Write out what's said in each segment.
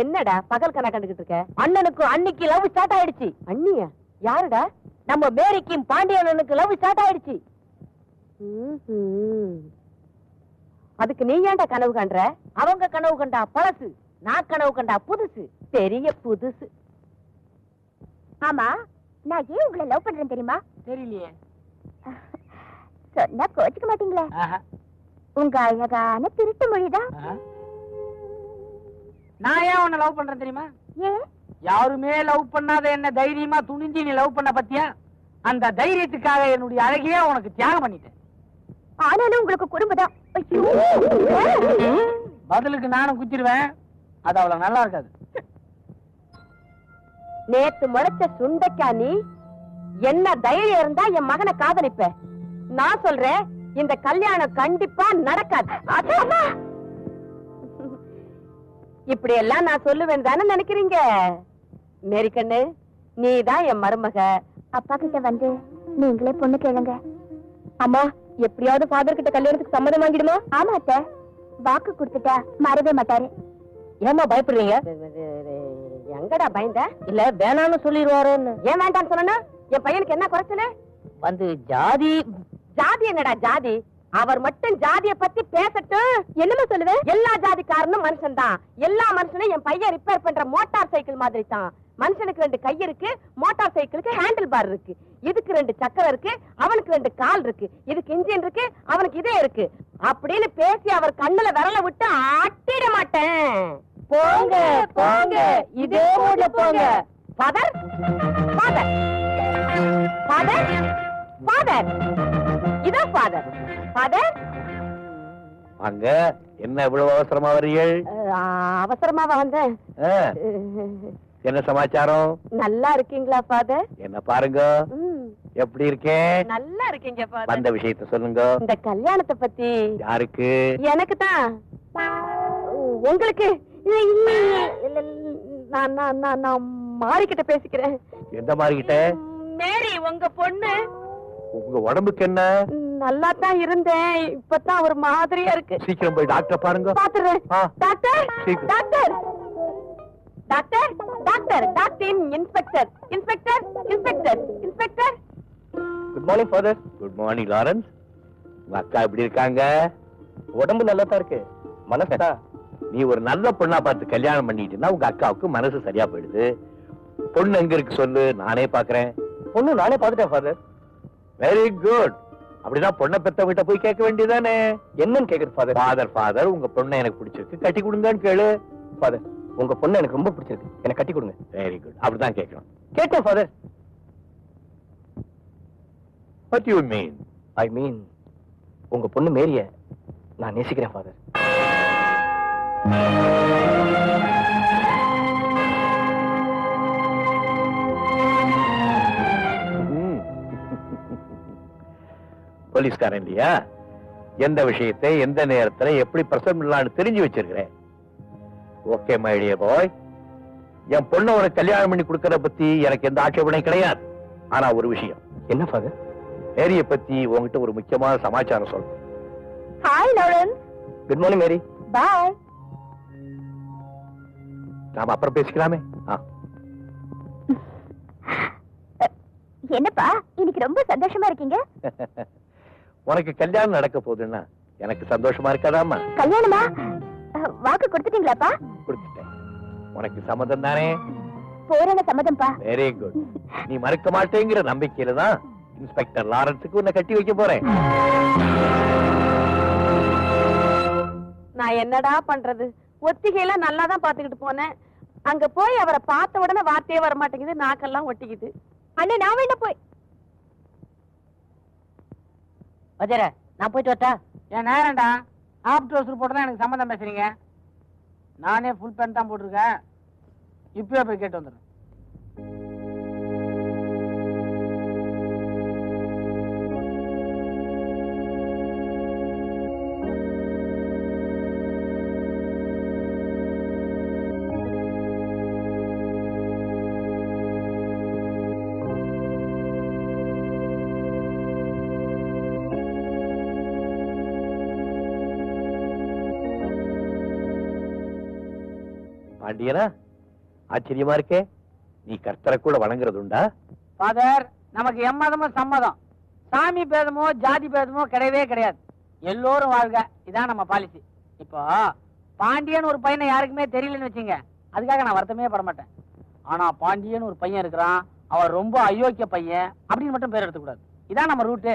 என்னடா பகல் கணக்கு கண்டுகிட்டு இருக்க? அண்ணனுக்கு அன்னைக்கு லவ் ஸ்டார்ட் ஆயிடுச்சு. அண்ணியா? யாருடா? நம்ம மேரிக்கும் பாண்டியனுக்கு லவ் ஸ்டார்ட் ஆயிடுச்சு. அதுக்கு நீ ஏன்டா கனவு கண்ற? அவங்க கனவு கண்டா பழசு நான் கனவு கண்டா புதுசு பெரிய புதுசு. ஆமா நான் ஏன் உங்களை லவ் பண்றேன் தெரியுமா? தெரியலையே. சொன்னா கோச்சுக்க மாட்டீங்களே. உங்க அழகான திருட்டு மொழிதான். நான் ஏன் உன்னை லவ் பண்றேன் தெரியுமா? ஏன் யாருமே லவ் பண்ணாத என்ன தைரியமா துணிஞ்சு நீ லவ் பண்ண பத்தியா? அந்த தைரியத்துக்காக என்னுடைய அழகையே உனக்கு தியாகம் பண்ணிட்டேன். ஆனாலும் உங்களுக்கு ஐயோ. பதிலுக்கு நானும் குத்திடுவேன். அது அவ்வளவு நல்லா இருக்காது. நேத்து முளைச்ச சுண்டைக்கா நீ? என்ன தைரியம் இருந்தா என் மகனை காதலிப்ப. நான் சொல்றேன் இந்த கல்யாணம் கண்டிப்பா நடக்காது. இப்படி எல்லாம் நான் சொல்லுவேன் தானே நினைக்கிறீங்க? மேரிக்கண்ணு நீதான் என் மருமக. அப்பா கிட்ட வந்து நீங்களே பொண்ணு கேளுங்க. அம்மா எப்படியாவது ஃபாதர் கிட்ட கல்யாணத்துக்கு சம்மதம் வாங்கிடுமா? ஆமா அத்தை. வாக்கு கொடுத்துட்டா மறவே மாட்டாரு. ஏமா பயப்படுறீங்க? எங்கடா பயந்த? இல்ல வேணாம்னு சொல்லிடுவாரோன்னு. ஏன் வேண்டாம்னு சொல்லணும் என் பையனுக்கு என்ன குறைச்சல? வந்து ஜாதி ஜாதி என்னடா ஜாதி? அவர் மட்டும் ஜாதிய பத்தி பேசட்டும். என்னமா சொல்லுவேன் எல்லா ஜாதிக்காரனும் மனுஷன் தான் எல்லா மனுஷனும் என் பையன் ரிப்பேர் பண்ற மோட்டார் சைக்கிள் மாதிரி தான் மனுஷனுக்கு ரெண்டு கை இருக்கு மோட்டார் சைக்கிளுக்கு ஹேண்டில் பார் இருக்கு. இதுக்கு ரெண்டு சக்கரம் இருக்கு அவனுக்கு ரெண்டு கால் இருக்கு. இதுக்கு இன்ஜின் இருக்கு அவனுக்கு இதே இருக்கு. அப்படின்னு பேசி அவர் கண்ணுல விரல விட்டு ஆட்டிட மாட்டேன். போங்க போங்க. இதே மூட்ல போங்க. Father father father father father father அங்க என்ன இவ்வளவு அவசரமா வரீர்கள் அவசரமாவா வந்தேன். என்ன சமாச்சாரம்? நல்லா இருக்கீங்களா ஃபாதர் என்ன பாருங்க. எப்படி இருக்கேன்? நல்லா இருக்கீங்க ஃபாதர் வந்த விஷயத்த சொல்லுங்க. இந்த கல்யாணத்தை பத்தி யாருக்கு? எனக்கு தான். உங்களுக்கு? நான் நான் நான் மாறிக்கிட்ட பேசிக்கிறேன். எந்த மாதிரி கிட்ட மேரி உங்க பொண்ணு. உங்க உடம்புக்கு என்ன? நல்லா தான் இருந்தேன். இப்பதான் ஒரு மாதிரியா இருக்கு. சீக்கிரம் போய் டாக்டர் பாருங்க. பாத்துறேன். Doctor. Doctor doctor doctor doctor inspector inspector inspector inspector good morning father good morning Lawrence உங்க அக்கா எப்படி இருக்காங்க? உடம்பு நல்லா தான் இருக்கு. மனசா நீ ஒரு நல்ல பொண்ணா பார்த்து கல்யாணம் பண்ணிட்டுனா உங்க அக்காவுக்கு மனசு சரியா போயிடுது. பொண்ணு எங்க இருக்கு சொல்லு நானே பாக்குறேன். பொண்ணு நானே பாத்துட்டேன் ஃபாதர் வெரி குட் அப்படின்னா பொண்ணை பெத்தவங்கிட்ட போய் கேட்க வேண்டியதானே என்னன்னு கேக்குது ஃபாதர் ஃபாதர் ஃபாதர் உங்க பொண்ணை எனக்கு பிடிச்சிருக்கு. கட்டி கொடுங்கன்னு கேளு. ஃபாதர் உங்க பொண்ணு எனக்கு ரொம்ப பிடிச்சிருக்கு. எனக்கு கட்டி கொடுங்க. வெரி குட் அப்படிதான் கேட்கணும். கேட்டேன் father what you mean I mean உங்க பொண்ணு மேரிய நான் நேசிக்கிறேன் ஃபாதர் போலீஸ்காரன் இல்லையா? எந்த விஷயத்தை எந்த நேரத்துல எப்படி பிரசன்ட் பண்ணலாம்னு தெரிஞ்சு வச்சிருக்கிறேன். ஓகே மைடிய பாய் என் பொண்ணை உனக்கு கல்யாணம் பண்ணி கொடுக்கறத பத்தி எனக்கு எந்த ஆட்சேபனையும் கிடையாது. ஆனா ஒரு விஷயம். என்ன ஃபாதர் ஏரிய பத்தி உங்ககிட்ட ஒரு முக்கியமான சமாச்சாரம் சொல்லணும் hi Lawrence good morning Mary bye நாம அப்புறம் பேசிக்கலாமே. என்னப்பா இன்னைக்கு ரொம்ப சந்தோஷமா இருக்கீங்க? உனக்கு கல்யாணம் நடக்க போகுதுன்னா எனக்கு சந்தோஷமா இருக்காதாம்மா. கல்யாணமா? வாக்கு கொடுத்துட்டீங்களாப்பா? கொடுத்துட்டேன். உனக்கு சம்மதம் தானே? போறான சம்மதம்ப்பா. வெரி குட் நீ மறுக்க மாட்டேங்கிற நம்பிக்கையில தான் இன்ஸ்பெக்டர் லாரன்ஸுக்கு உன்னை கட்டி வைக்க போறேன். நான் என்னடா பண்றது? ஒத்திகையில நல்லா தான் பாத்துக்கிட்டு போனேன். அங்க போய் அவரை பார்த்த உடனே வார்த்தையே வர மாட்டேங்குது நாக்கெல்லாம் ஒட்டிக்குது. அண்ணே நான் வேணா போய் வஜர நான் போயிட்டு வரட்டா. என் நேரம்டா. ஆப் ஹவுஸ் போட்டு தான் எனக்கு சம்மந்தம் பேசுறீங்க. நானே ஃபுல் பேண்ட் தான் போட்டிருக்கேன். இப்பயே போய் கேட்டு வந்துடுறேன். பாண்டியனா? ஆச்சரியமா இருக்கே. நீ கர்த்தரை கூட வணங்குறது உண்டா ஃபாதர் நமக்கு எம்மதமும் சம்மதம். சாமி பேதமோ ஜாதி பேதமோ கிடையவே கிடையாது. எல்லோரும் வாழ்க. இதான் நம்ம பாலிசி இப்போ பாண்டியன் ஒரு பையனை யாருக்குமே தெரியலன்னு வச்சுங்க. அதுக்காக நான் வருத்தமே பட மாட்டேன். ஆனா பாண்டியன் ஒரு பையன் இருக்கிறான். அவன் ரொம்ப அயோக்கிய பையன் அப்படின்னு மட்டும் பேர் எடுத்துக்கூடாது. இதான் நம்ம ரூட்டு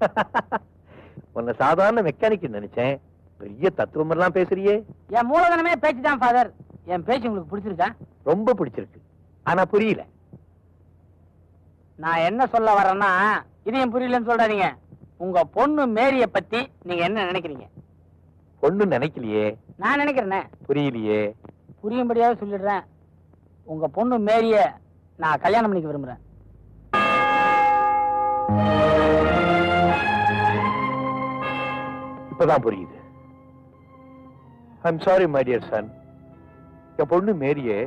உன்னை சாதாரண மெக்கானிக் நினைச்சேன். பெரிய தத்துவம் எல்லாம் பேசுறியே. என் மூலதனமே பேச்சு தான் ஃபாதர் என் பேச்சு உங்களுக்கு பிடிச்சிருக்கா? ரொம்ப பிடிச்சிருக்கு. ஆனா புரியல. நான் என்ன சொல்ல வரேன்னா இதையும் புரியலன்னு சொல்றாதீங்க. உங்க பொண்ணு மேரிய பத்தி நீங்க என்ன நினைக்கிறீங்க? பொண்ணு நினைக்கலையே. நான் நினைக்கிறேனே. புரியலையே. புரியும்படியாவது சொல்லிடுறேன். உங்க பொண்ணு மேரிய நான் கல்யாணம் பண்ணிக்க விரும்புறேன். இப்பதான் புரியுது. I'm sorry my dear son என் பொண்ணு மேரியே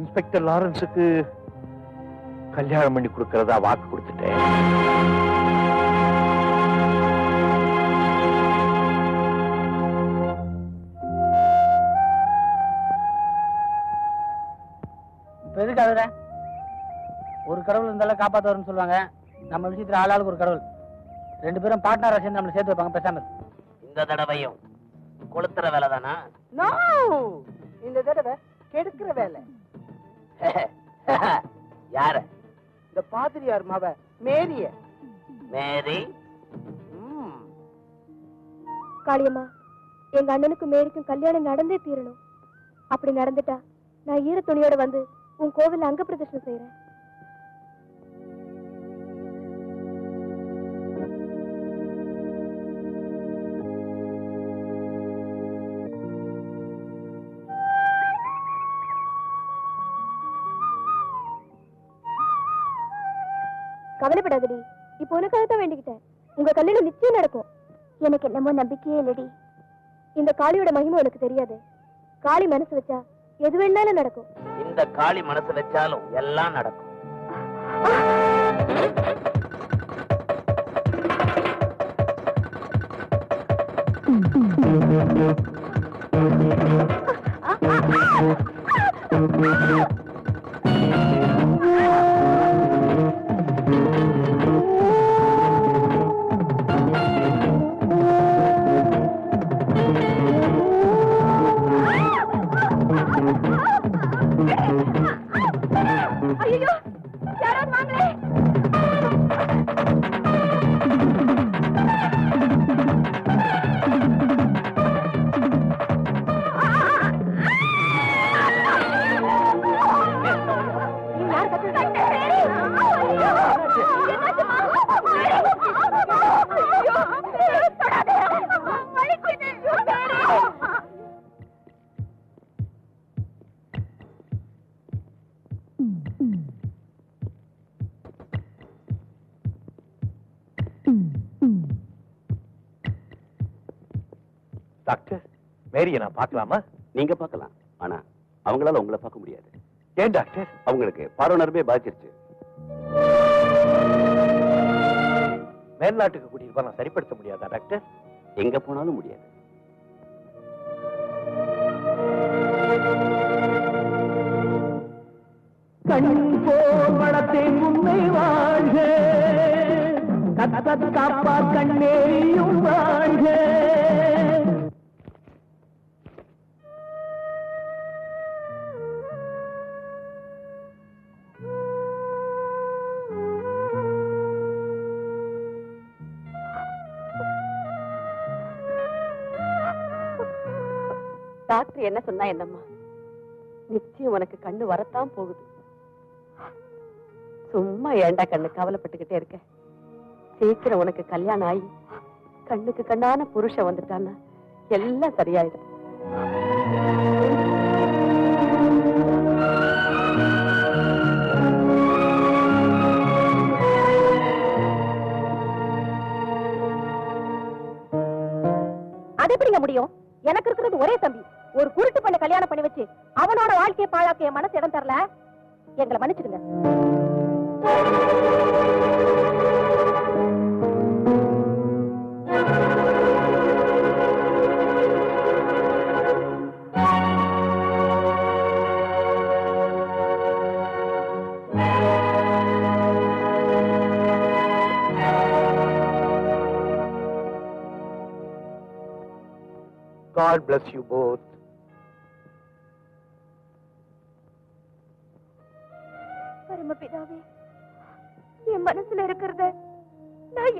இன்ஸ்பெக்டர் லாரன்ஸுக்கு கல்யாணம் பண்ணி கொடுக்கறதா வாக்கு கொடுத்துட்டேன். இப்ப எதுக்கு அதுல ஒரு கடவுள் இருந்தாலும் காப்பாத்த வரும்னு சொல்லுவாங்க. நம்ம விஷயத்துல ஆளாளுக்கு ஒரு கடவுள். ரெண்டு பேரும் பார்ட்னரா சேர்ந்து நம்மளை சேர்த்து வைப்பாங்க பேசாம. இந்த தடவையும் கொளுத்துற வேலை தானா நோ இந்த தடவை கெடுக்கிற வேலை. யார? இந்த பாதிரியார் மவ மேரிய. மேரி? காளியம்மா எங்க அண்ணனுக்கும் மேரிக்கும் கல்யாணம் நடந்தே தீரணும். அப்படி நடந்துட்டா நான் ஈர துணியோட வந்து உன் கோவில்ல அங்க பிரதர்ஷனம் செய்யறேன் கவலைப்படாதடி. இப்போ உனக்காக தான் வேண்டிக்கிட்டேன். உங்க கல்யாணம் நிச்சயம் நடக்கும். எனக்கு என்னமோ நம்பிக்கையே இல்லடி. இந்த காளியோட மகிமை உனக்கு தெரியாது. காளி மனசு வச்சா எது வேணாலும் நடக்கும். இந்த காளி மனசு வச்சாலும் எல்லாம் நடக்கும். ஐயோ மேரியை நான் பார்க்கலாமா? நீங்க பார்க்கலாம். ஆனா அவங்களால உங்களை பார்க்க முடியாது. ஏன் டாக்டர்? அவங்களுக்கு பார்வனருமே பாதிச்சிருச்சு. மேல்நாட்டுக்கு கூட்டிட்டு நான் சரிப்படுத்த முடியாதா டாக்டர்? எங்க போனாலும் முடியாது. கண் போல் உண்மை வாழ்க. கத்த காப்பா கண்ணேயும் வாழ்க. டாக்டர் என்ன சொன்னா என்னம்மா? நிச்சயம் உனக்கு கண்ணு வரத்தான் போகுது. சும்மா ஏண்டா கண்ணு கவலைப்பட்டுக்கிட்டே இருக்க? சீக்கிரம் உனக்கு கல்யாணம் ஆகி கண்ணுக்கு கண்ணான புருஷன் வந்துட்டான்னா எல்லாம் சரியாயிடும். அது எப்படிங்க முடியும்? எனக்கு இருக்கிறது ஒரே தம்பி. ஒரு குருட்டு பண்ண கல்யாணம் பண்ணி வச்சு அவனோட வாழ்க்கையை பாழாக்க என் மனசு இடம் தரல எங்களை மன்னிச்சிருங்க God bless you both.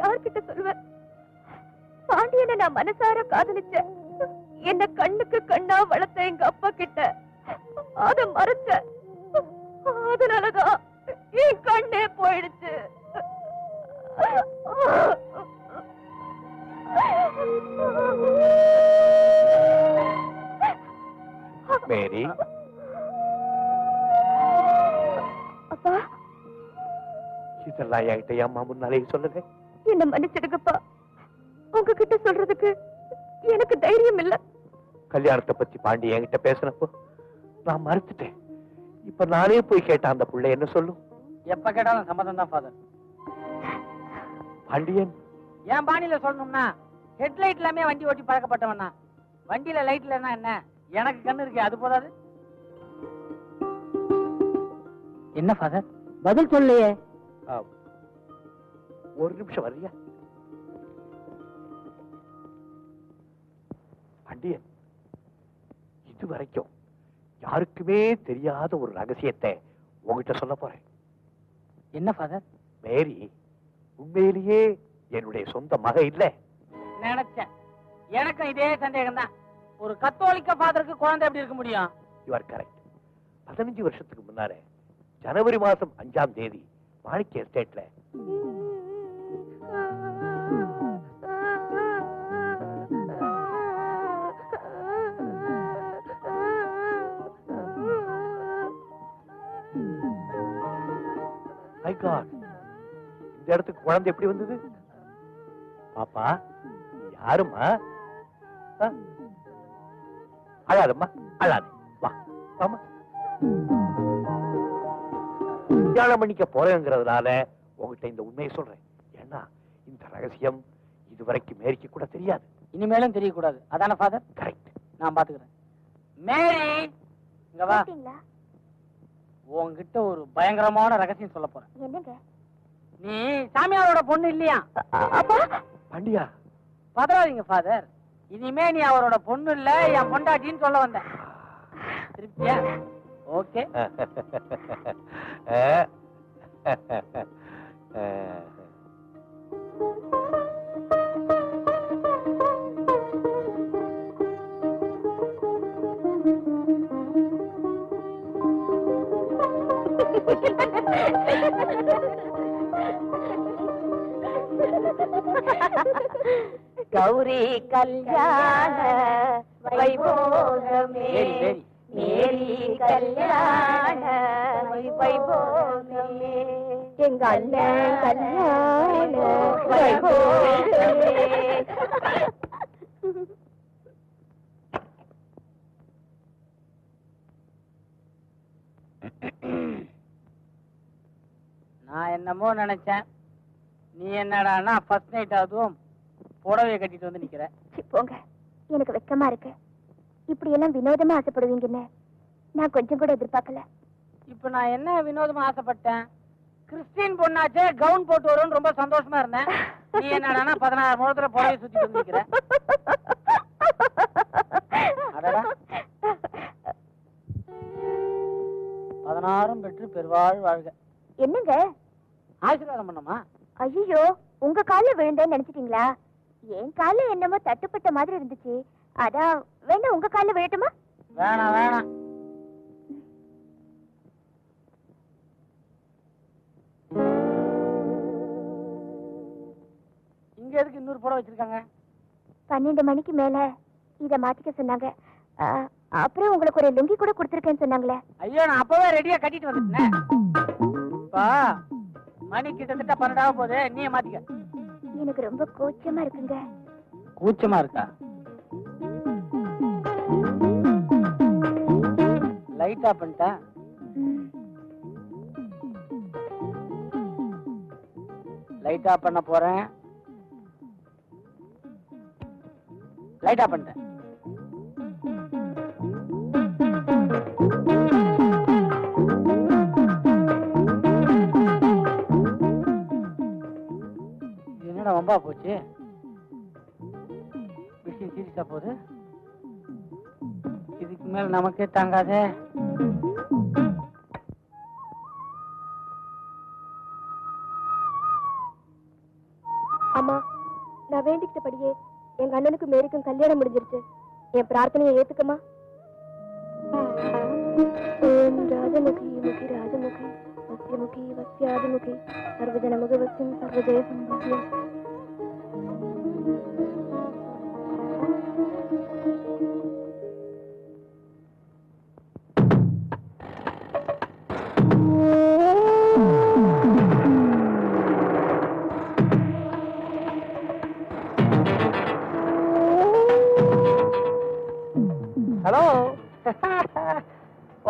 யார்கிட்ட சொல்வேன். பாண்டியனை நான் மனசார காதலிச்சேன். என்ன கண்ணுக்கு கண்ணா வளர்த்த எங்க அப்பா கிட்ட. அத மறைச்ச அதனாலதான் என் கண்ணே போயிடுச்சு. மேரி. அப்பா. இதெல்லாம் என்கிட்ட அம்மா முன்னாலே சொல்லுங்க. என்ன மன்னிச்சிடுங்கப்பா. உங்ககிட்ட சொல்றதுக்கு எனக்கு தைரியம் இல்ல. கல்யாணத்தை பத்தி பாண்டி என்கிட்ட பேசினப்போ நான் மறுத்துட்டேன். இப்ப நானே போய் கேட்டேன் அந்த புள்ள என்ன சொல்லும்? எப்ப கேட்டாலும் சம்மதம் தான் ஃபாதர் பாண்டியன். என் பாணியில சொல்லணும்னா ஹெட்லைட் எல்லாமே வண்டி ஓட்டி பழக்கப்பட்டவனா வண்டியில லைட் இல்லைன்னா என்ன? எனக்கு கண்ணு இருக்கு அது போதாது. என்ன ஃபாதர் பதில் சொல்லையே ஆ, ஒரு நிமிஷம் வர்றியா பாண்டியன் இது வரைக்கும் யாருக்குமே தெரியாத ஒரு ரகசியத்தை உங்ககிட்ட சொல்ல போறேன். என்ன ஃபாதர் மேரி உண்மையிலேயே என்னுடைய சொந்த மக இல்ல. நினைச்சேன். எனக்கும் இதே சந்தேகம் தான் ஒரு கத்தோலிக்க ஃபாதருக்கு குழந்தை எப்படி இருக்க முடியும்? யுவர் கரெக்ட் பதினஞ்சு வருஷத்துக்கு முன்னாலே ஜனவரி மாசம் அஞ்சாம் தேதி மாணிக்க எஸ்டேட்ல இந்த இடத்துக்கு குழந்தை எப்படி வந்தது? பாப்பா யாருமா யாரும்மா அழாதம்மா அழாது. வா வாமா கல்யாணம் பண்ணிக்க போறேங்கிறதுனால உங்ககிட்ட இந்த உண்மையை சொல்றேன். ரகசியம் இதுவரைக்கும் மேரிக்கு கூட தெரியாது இனிமேலும் தெரியக்கூடாது அதானே ஃபாதர் கரெக்ட் நான் பாத்துக்கிறேன் மேரி இங்க வா? உன்கிட்ட ஒரு பயங்கரமான ரகசியம் சொல்ல போறேன் என்னங்க நீ சாமியாரோட பொண்ணு இல்லையா அப்பா பாண்டியா பதறாதீங்க ஃபாதர் இனிமே நீ அவரோட பொண்ணு இல்ல என் பொண்டாட்டின்னு சொல்ல வந்தேன் திருப்தியா ஓகே கௌரி கல்யாண வைபோகமே மேரி கல்யாண வைபோகமே எங்க அண்ணன் கல்யாண வைபோகமே நான் என்னமோ நினைச்சேன். நீ என்னடான்னா ஃபர்ஸ்ட் நைட் அதுவும் புடவைய கட்டிட்டு வந்து நிக்கிற. போங்க. எனக்கு வெக்கமா இருக்கு. இப்படி எல்லாம் வினோதமா ஆசைப்படுவீங்கன்னு நான் கொஞ்சம் கூட எதிர்பார்க்கல. இப்ப நான் என்ன வினோதமா ஆசைப்பட்டேன்? கிறிஸ்டின் பொண்ணாச்சே கவுன் போட்டு வரும்னு ரொம்ப சந்தோஷமா இருந்தேன். நீ என்னடான்னா பதினாறு முகத்துல புடவை சுத்தி வந்து நிக்கிற. பதினாறும் பெற்று பெருவாழ் வாழ்க. என்னங்க? ஆசீர்வாதம் பண்ணமா ஐயோ உங்க கால்ல விழுந்தேன்னு நினைச்சிட்டீங்களா? என் கால்ல என்னமோ தட்டுப்பட்ட மாதிரி இருந்துச்சு. அதான் வேணா உங்க கால்ல விழட்டுமா? வேணாம் வேணாம். இங்க எதுக்கு இன்னொரு புடவை வச்சிருக்காங்க? பன்னெண்டு மணிக்கு மேல இத மாத்திக்க சொன்னாங்க. அப்புறம் உங்களுக்கு ஒரு லுங்கி கூட கொடுத்துருக்கேன்னு சொன்னாங்களே. ஐயோ நான் அப்பவே ரெடியா கட்டிட்டு வந்துட்டேன். மணி கிட்டத்தட்ட பன்னெண்டாக போகுது. நீ மாத்திக்க. எனக்கு ரொம்ப கூச்சமா இருக்குங்க. கூச்சமா இருக்கா? லைட் ஆஃப் பண்ணிட்டேன். லைட் ஆஃப் பண்ண போறேன். லைட் ஆஃப் பண்ணிட்டேன். தம்பா போச்சு. விஷயம் தீரிச்சா போது. இதுக்கு மேல நமக்கே தாங்காதே. அம்மா நான் வேண்டிக்கிட்டபடியே எங்க அண்ணனுக்கும் மேரிக்கும் கல்யாணம் முடிஞ்சிருச்சு. என் பிரார்த்தனையை ஏத்துக்கமா ராஜமுகி முகி ராஜமுகி வசியமுகி வசியாதிமுகி சர்வஜன முகவசியம் சர்வஜய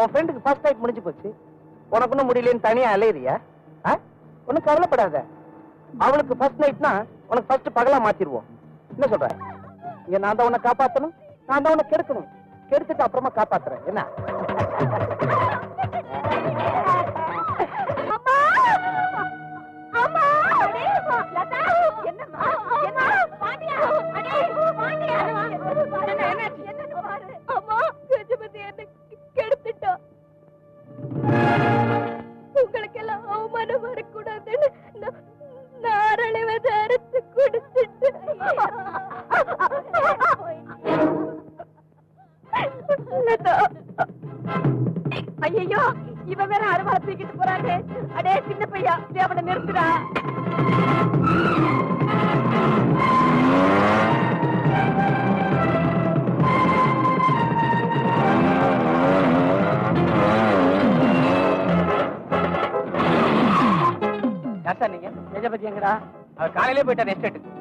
உன் ஃப்ரெண்டுக்கு ஃபர்ஸ்ட் நைட் முடிஞ்சு போச்சு. உனக்கு ஒன்றும் முடியலன்னு தனியா அலையிறியா? ஆ? ஒன்றும் கவலைப்படாத. அவளுக்கு ஃபர்ஸ்ட் நைட்னா உனக்கு ஃபர்ஸ்ட் பகலா மாத்திடுவோம் என்ன சொல்ற? இங்க நான் தான் உன்னை காப்பாத்தணும் நான் தான் உன்னை கெடுக்கணும். கெடுத்துட்டு அப்புறமா காப்பாத்துறேன். என்ன? நீங்க எங்கடா அவர் காலையிலே போயிட்டார் எஸ்டேட்டுக்கு